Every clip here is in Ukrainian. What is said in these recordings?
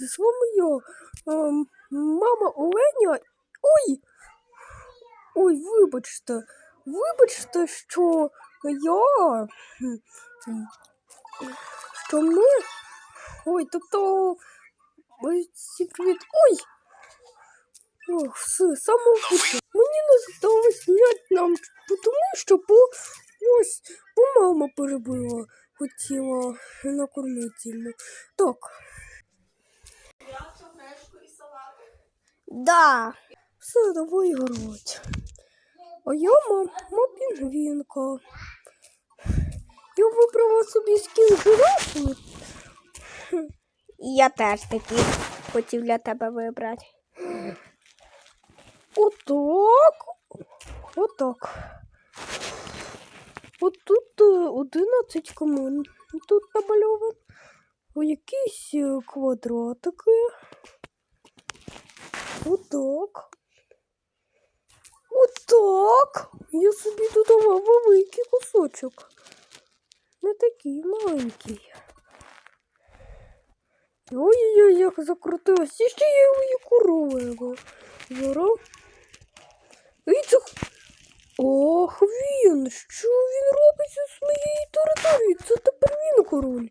З ем, мама Оленя. Ой! Ой, вибачте, вибачте, що я. Що ми. Ой, тобто. Ой, всім привіт. Ой! Ох, все, самого Мені не здалось зняти нам, тому що по ось бо мама перебила, хотіла накормити. Так, Да. все, давай грати. А я мама пінгвінка. Я вибрала собі скін жирафи. І я теж такі хотів для тебе вибрати. Отак. Отак. От тут е, 11 комун. Тут намальовано. Якісь е, квадратики. Отак. Отак. Я собі додала великий кусочок. Не такий маленький. Ой-ой-ой, як закрутилось. І ще я її королева. Зараз. Ох, він! Що він робить зі своєї території? Це тепер він король.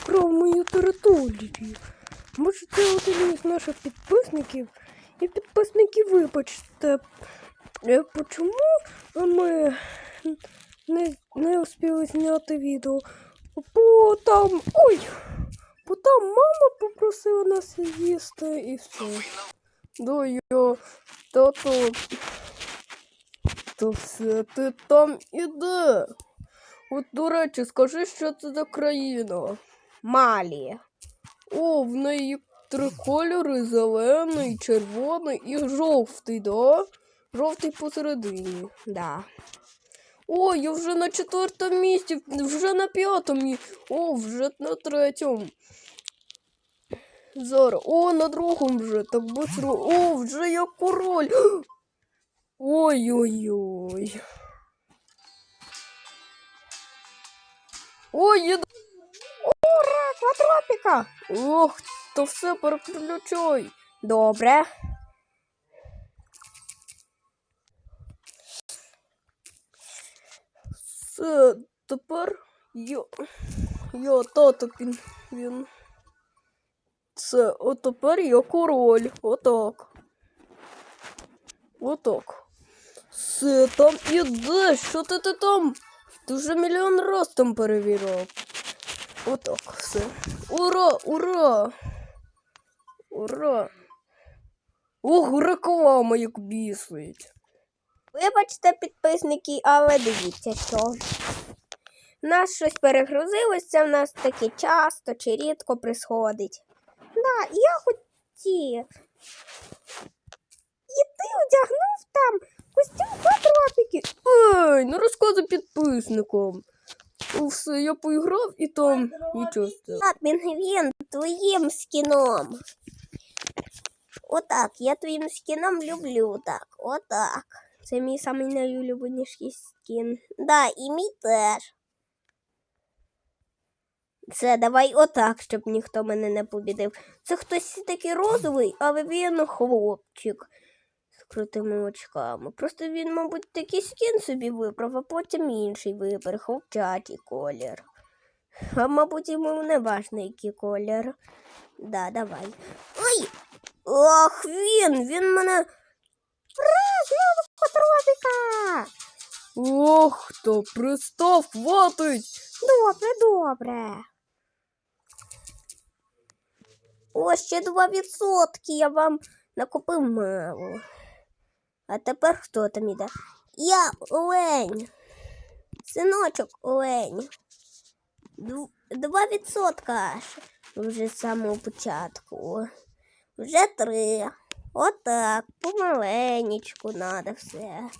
Вкрав мою територію. Може, це один із наших підписників. І підписники, вибачте. Е, Чому ми не, не успіли зняти відео? Бо там. Ой! Бо там мама попросила нас їсти і все. Да я, тато. То все ти там іде. От, до речі, скажи, що це за країна. Малі. О, в неї три кольори: зелений, червоний і жовтий, да? Жовтий посередині. Да. О, я вже на четвертому місці, вже на п'ятому. О, вже на третьому. Зараз. О, на другому вже. Так быстро. О, вже я король. Ой-ой-ой. Ой, я... Ура, квадропіка! Ох, то все переключай. Добре. Все, тепер я. Я тато він. він. Це, от тепер я король. Отак. Отак. Все, там іде. Що ти, ти там? Ти вже мільйон раз там перевіряв. Отак, все. Ура, ура! Ура! Ох, реклама як бісить. Вибачте, підписники, але дивіться, що. Нас щось перегрузилось, це в нас таки часто чи рідко присходить. Да, я хотів. І ти одягнув там костюм квадропіки. Ей, не розказуй підписникам. О, все, я поіграв і там нічого. А, твоїм скіном. Отак, я твоїм скіном люблю так. Отак. Це мій самий найулюбленіший скін. Да, і мій теж. Це давай отак, щоб ніхто мене не побідив. Це хтось такий розовий, але він хлопчик з крутими очками. Просто він, мабуть, такий скін собі вибрав, а потім інший вибрав, хлопчатий колір. А мабуть, йому не важно, який колір. Да, давай. Ой! Ох, він! Він мене. Знову котробіка! Ох, то пристав, хватить. Добре, добре. О, ще два відсотки я вам накупив мало. А тепер хто там іде? Я Олень. Синочок Олень. Два відсотка вже з самого початку. Вже три. Отак, помаленечку надо все.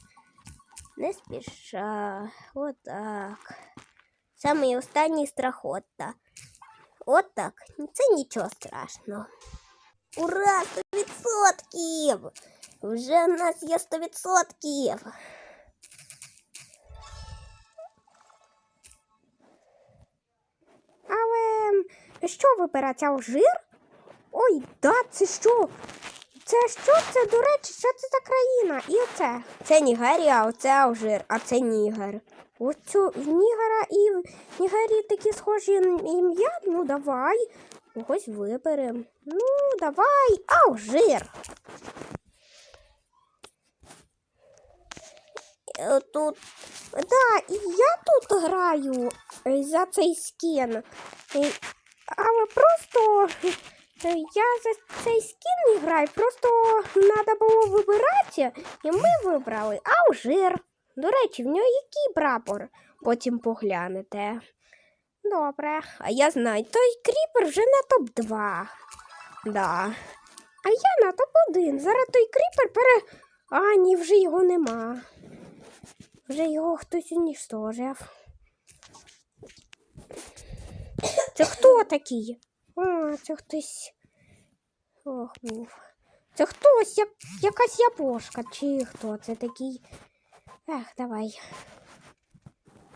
Не спіша. Отак. Самий останній страхота. Отак. Це нічого страшного. Ура! 100%! Вже в нас є 100%! Але що вибирати алжир? Ой, да, це що? Це що це, до речі, що це за країна? І оце. Це Нігерія, а оце Алжир, а це Нігер. Оцю в Нігера і в Нігерії такі схожі ім'я. Ну давай. Когось виберемо. Ну, давай, Алжир. Е, Тут Да, і я тут граю е, за цей скін. Е, Але просто я за цей скін не граю, просто треба було вибирати, і ми вибрали Алжир. До речі, в нього який прапор? Потім поглянете. Добре. а я знаю, Той кріпер вже на топ-2. да. А я на топ-1. Зараз той кріпер пере. А, ні, вже його нема. Вже його хтось уніштожив. Це хто такий? А, це хтось. Ох, був. Це хтось, як, якась япошка, чи хто це такий. Ех, давай.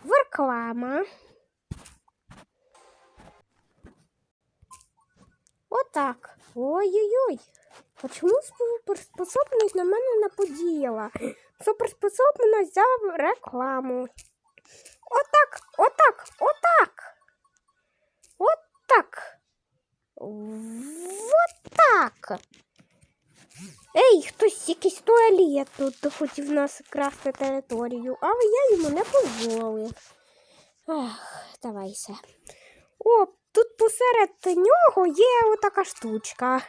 Реклама. Отак. Ой-ой-ой. А чому суперспособність на мене не подіяла? Суперспособність за рекламу. Отак, отак, отак. Отак. Отак. Ей, хтось якийсь туалет тут хотів нас красти територію, але я йому не дозволив. Ах, давайся. О, тут посеред нього є отака штучка.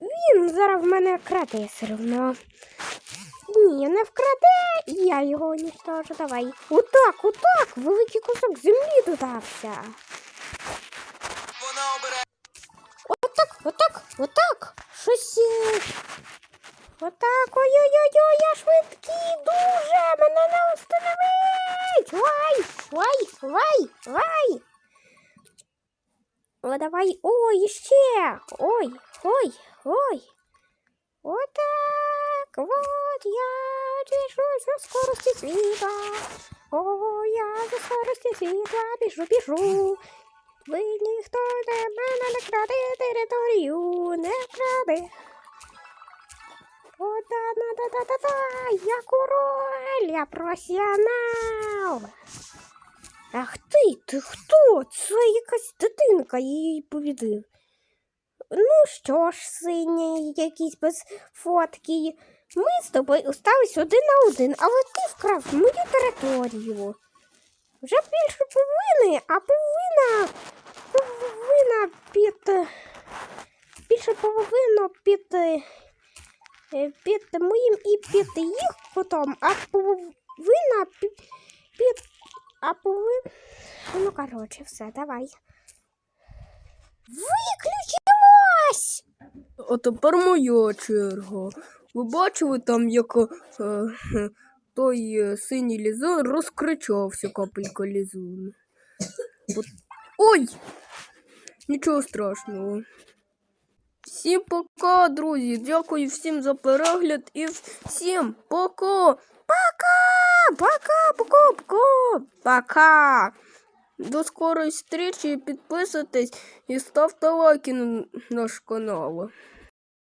Він зараз в мене краде все одно. Ні, не вкраде, і я його уніштожу. Давай. Отак, отак, великий кусок землі додався. Отак. Щось. Отак, ой-ой-ой, я швидкий дуже. Мене не остановить. Вай, вай, вай, вай. О, давай. Ой, ще. Ой, ой, ой. Отак. Вот я движусь на скорости света. О, я за скорости света біжу, біжу. Ви ніхто не мене не краде територію, не краде. О, да, да, да, да, да, да, я король, я професіонал. Ах ти, ти хто? Це якась дитинка, її повідив. Ну що ж, синій, якийсь без фотки. Ми з тобою остались один на один, але ти вкрав мою територію. Вже більше половини, а половина, половина під. Більше половину під. е, Під моїм і під їх потом, а половина під. під а половина. Ну, коротше, все, давай. Виключилось! А тепер моя черга. Ви бачили там, як е, той е, синій лізун розкричався капелька лізун. От- Ой! Нічого страшного. Всім пока, друзі. Дякую всім за перегляд і всім пока! Пока! Пока, пока, пока! Пока! До скорої зустрічі, підписуйтесь і ставте лайки на наш канал.